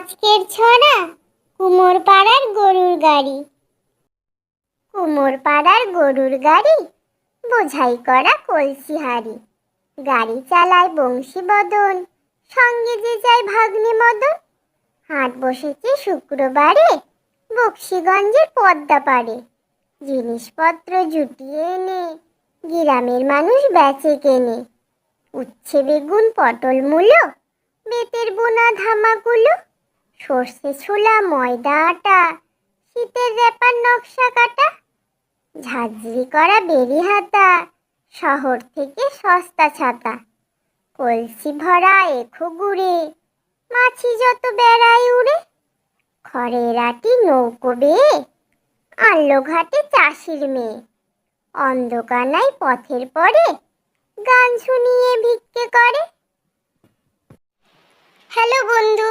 ছড়া কুমোর পাড়ার গরুর গাড়ি। কুমোর পাড়ার গরুর গাড়ি, বোঝাই করা কলসি হাড়ি। গাড়ি চালায় বংশী বদন, সঙ্গে যে যায় ভাগ্নে মদন। হাট বসেছে শুক্রবারে, বক্সিগঞ্জের পদ্মা পাড়ে। জিনিসপত্র জুটিয়ে এনে, গ্রামের মানুষ বেচে কেনে। উচ্ছে বেগুন, পটল মূলো, বেতের বোনা, ধামাগুলো সর্ষে ছোলা, ময়দা, আটা, শীতের রেপার নকশা কাটা, ঝাঁঝরি করা বেরি হাতা, শহর থেকে সস্তা ছাতা, কলসি ভরা এখো গুড়ে, মাছি যত বেড়ায় উড়ে, খড়ের আটি নৌকো বেয়ে আনলো ঘাটে চাষির মেয়ে, অন্ধকানায় পথের পরে গান শুনিয়ে ভিক্ষে করে। হ্যালো বন্ধু